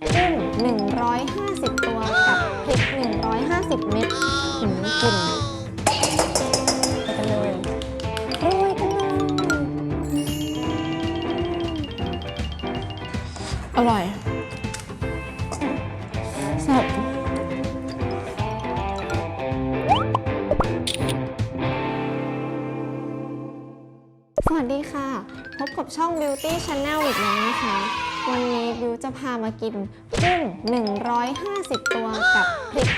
กุ้ง150 ตัวกับพริก 150 เม็ดหืมกลิ่นไปกันเลยโรยกันเลยอร่อยแซ่บสวัสดีค่ะ พบกับช่อง Beauty Channel อีกแล้วนะคะ วันนี้บิวจะพามากินกุ้ง 150 ตัวกับพริก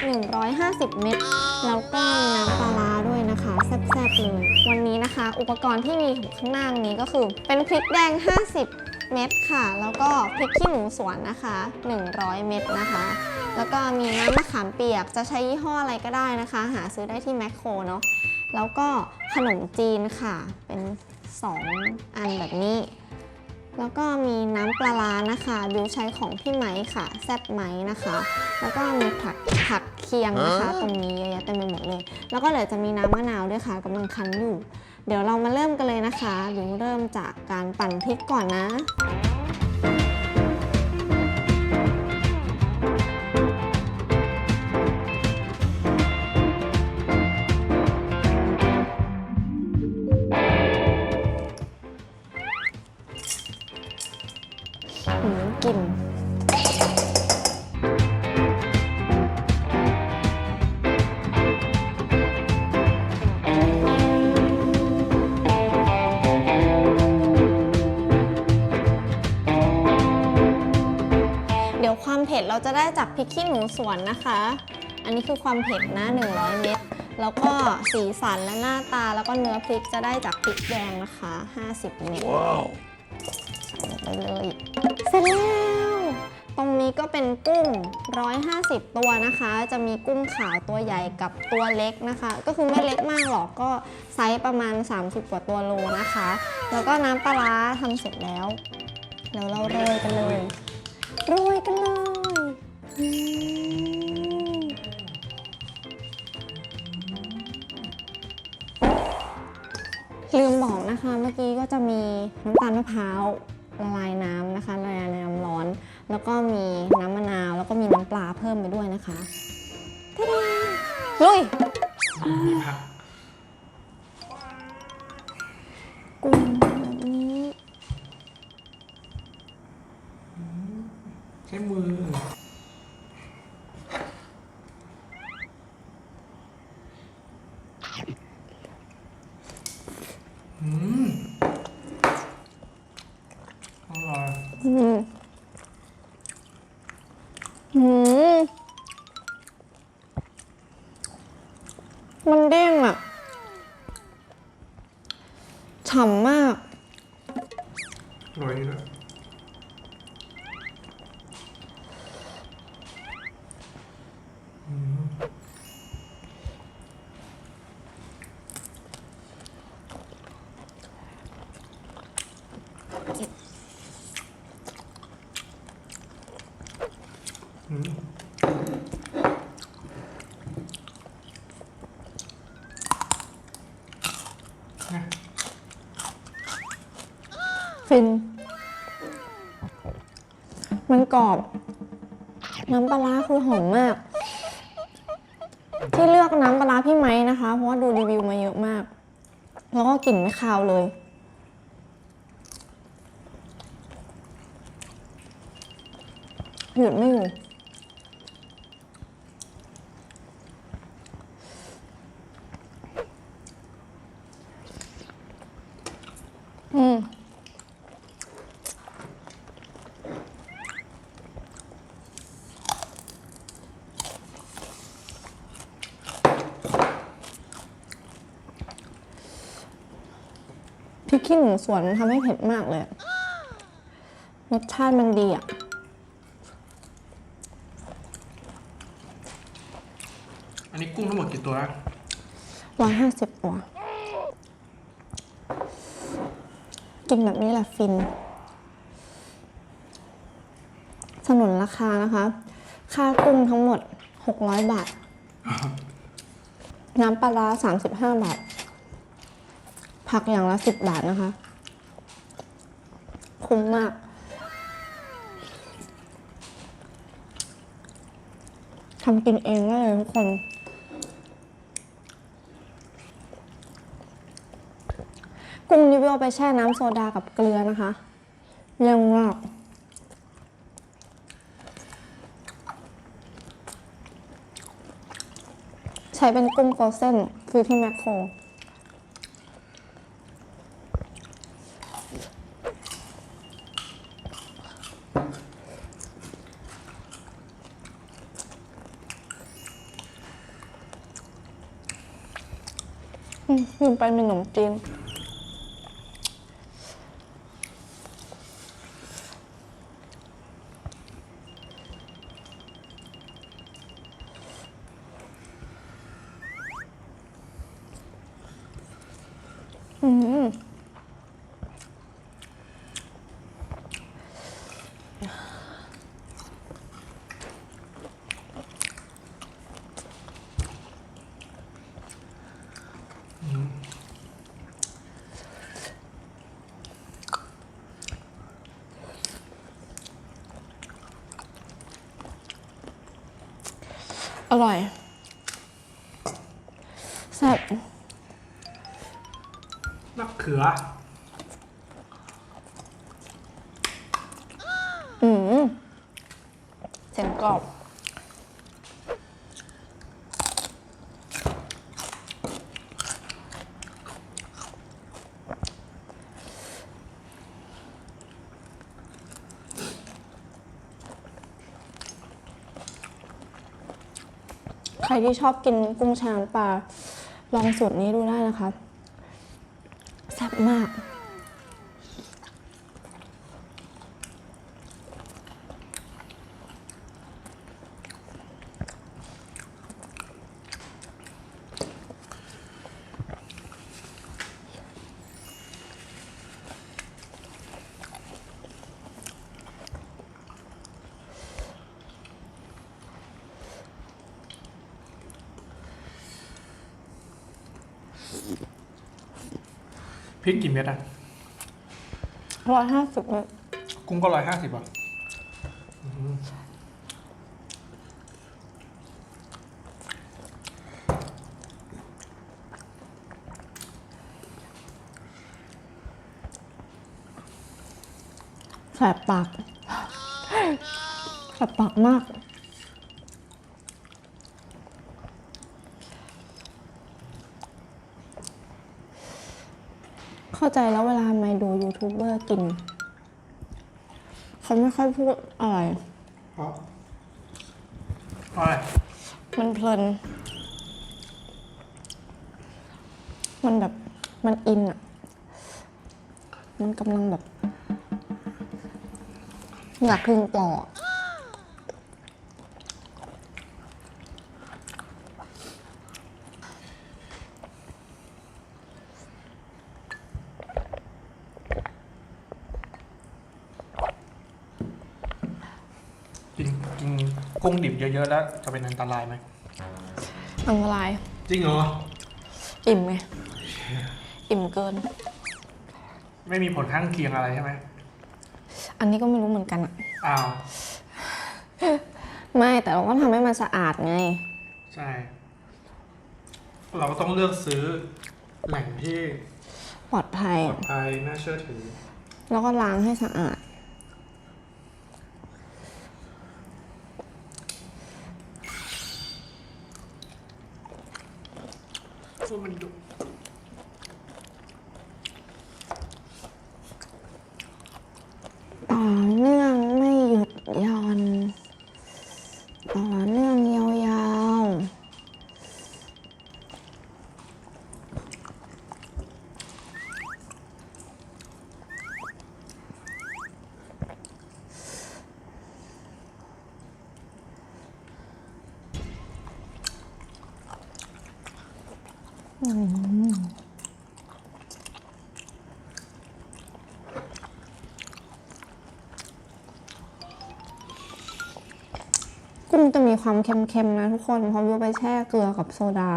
150 เม็ดแล้วก็มีน้ำปลาร้าด้วยนะคะแซ่บๆเลยวันนี้นะคะ อุปกรณ์ที่มีอยู่ข้างหน้านี้ก็คือ เป็นพริกแดง 50 เม็ดค่ะ แล้วก็พริกขี้หนูสวนนะคะ 100 เม็ดนะคะ แล้วก็มีน้ำมะขามเปียกจะใช้ยี่ห้ออะไรก็ได้นะคะ หาซื้อได้ที่แมคโครเนาะแล้วก็ขนมจีนค่ะ เป็น 2 อันแบบนี้ แล้วก็มีน้ำปลาร้านะคะบิวใช้ของพี่ไม้ค่ะ แซ่บไม้นะคะ แล้วก็มีผักผักเคียงนะคะ ตรงนี้เยอะแยะเต็มไปหมดเลย แล้วก็เดี๋ยวจะมีน้ำมะนาวด้วยค่ะกำลังคั้นอยู่ เดี๋ยวเรามาเริ่มกันเลยนะคะบิวเริ่มจากการปั่นพริกก่อนนะ จะได้จากพริกขี้หนูสวนนะคะ อันนี้คือความเผ็ดนะ 100 เม็ด แล้วก็สีสันและหน้าตาแล้วก็เนื้อพริกจะได้จากพริกแดงนะคะ 50 เม็ดลงไปเลย เสร็จแล้ว ตรงนี้ก็เป็นกุ้ง 150 ตัวนะคะ จะมีกุ้งขาวตัวใหญ่กับตัวเล็กนะคะ ก็คือไม่เล็กมากหรอก ก็ไซส์ประมาณ 30 กว่าตัวโลนะคะ แล้วก็น้ำปลาร้าทำเสร็จแล้วเดี๋ยวเราโรยกันเลย โรยกันเลยอืม ลืมบอกนะคะเมื่อกี้ก็จะมีน้ำตาลมะพร้าวละลายน้ำนะคะละลายน้ำร้อน แล้วก็มีน้ำมะนาว แล้วก็มีน้ำปลาเพิ่มไปด้วยนะคะทะดาลุยมีผักกุ้ง มันกรอบ น้ำปลาร้าคือหอมมาก ที่เลือกน้ำปลาร้าพี่ไม้นะคะ เพราะว่าดูรีวิวมาเยอะมาก แล้วก็กลิ่นไม่คาวเลย หยุดไม่อยู่อืม ขี้หนูสวนมันทำให้เผ็ดมากเลยอะรสชาติมันดีอะ อันนี้กุ้งทั้งหมดกี่ตัวนะร้อยห้าสิบตัว กินแบบนี้แหละฟิน สนุนราคานะคะ ค่ากุ้งทั้งหมด600บาท น้ำปลาร้า35บาท ผักอย่างละ10บบาทนะคะ คุ้มมาก ทำกินเองได้เลยทุกคน กุ้งนี่วิวเอาไปแช่น้ำโซดากับเกลือนะคะเร็วมากใช้เป็นกุ้งโฟเซนซื้อที่แมคโคร ลืมไปมีขนมจีนอืม อร่อยแซ่บมะเขือ อืมเสียงกรอบ รที่ชอบกินกุ้งแช่น้ำปลาลองสูตรนี้ดูได้นะคะแซ่บมาก พริกกี่เม็ดอะ ร้อยห้าสิบเลยกุ้งก็ร้อยห้าสิบอะแสบปาก แสบปากมาก เข้าใจแล้วเวลาไม่ดูยูทูบเบอร์กิน เขาไม่ค่อยพูดอะไรเพราะเพราะอะไรมันเพลิน มันแบบมันอินอะมันกำลังแบบ อยากกินต่ออะ กินกิน กุ้งดิบเยอะๆแล้วจะเป็นอันตรายไหมอันตราย จริงเหรอ อิ่มไง อิ่มเกิน ไม่มีผลข้างเคียงอะไรใช่ไหม อันนี้ก็ไม่รู้เหมือนกันอะอ้าว ไม่แต่เราก็ทำให้มันสะอาดไง ใช่ เราก็ต้องเลือกซื้อแหล่งที่ปลอดภัย ปลอดภัยน่าเชื่อถือ แล้วก็ล้างให้สะอาด กุ้งจะมีความเค็มๆนะทุกคนเพราะวิวไปแช่เกลือกับโซดา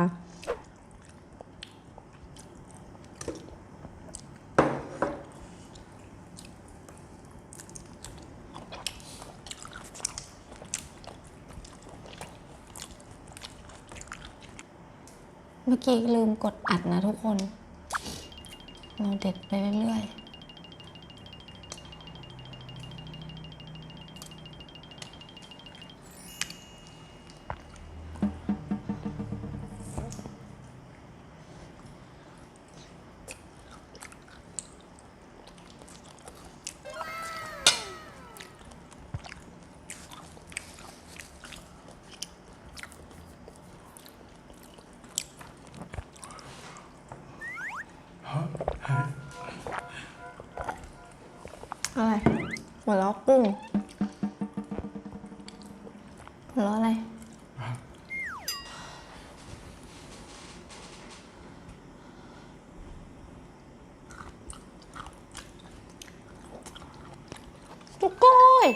เมื่อกี้ลืมกดอัดนะทุกคน เราเด็ดไปเรื่อยๆ หัวเราะกุ้งหัวเราะอะไร จุกโก้ย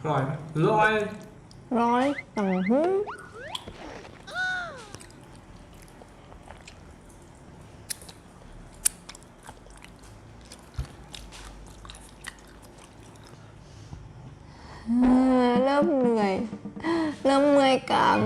อร่อยไหมอร่อยร้อยต่างหู เริ่มเหนื่อย เริ่มเมื่อยกราม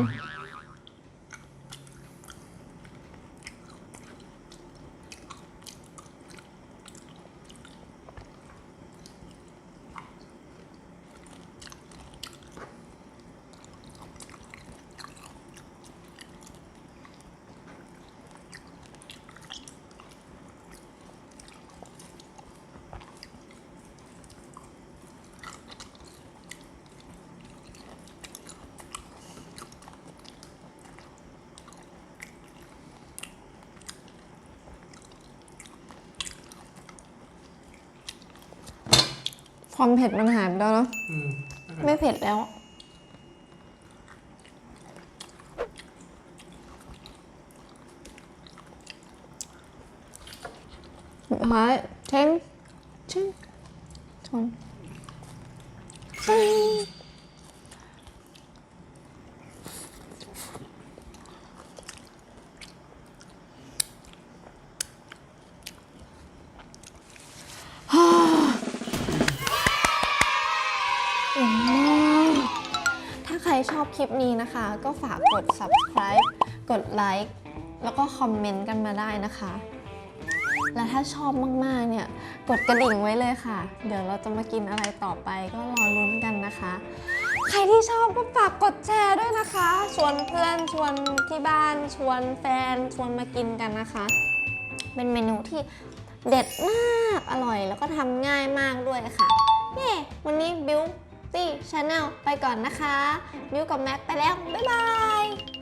ความเผ็ดมันหายไปแล้วเนาะอืมไม่เผ็ดแล้ว สุดท้ายเช้งชึ้งชนชึ้ง คลิปนี้นะคะ ก็ฝากกด subscribe กดไลค์แล้วก็คอมเมนต์กันมาได้นะคะ และถ้าชอบมากๆเนี่ย กดกระดิ่งไว้เลยค่ะ เดี๋ยวเราจะมากินอะไรต่อไปก็รอลุ้นกันนะคะ ใครที่ชอบก็ฝากกดแชร์ด้วยนะคะ ชวนเพื่อนชวนที่บ้าน ชวนแฟน ชวนมากินกันนะคะ เป็นเมนูที่เด็ดมาก อร่อย แล้วก็ทำง่ายมากด้วยค่ะเย้วันนี้บิว ตี้ชาแนลไปก่อนนะคะ มิวกับแม็กไปแล้ว บ๊ายบาย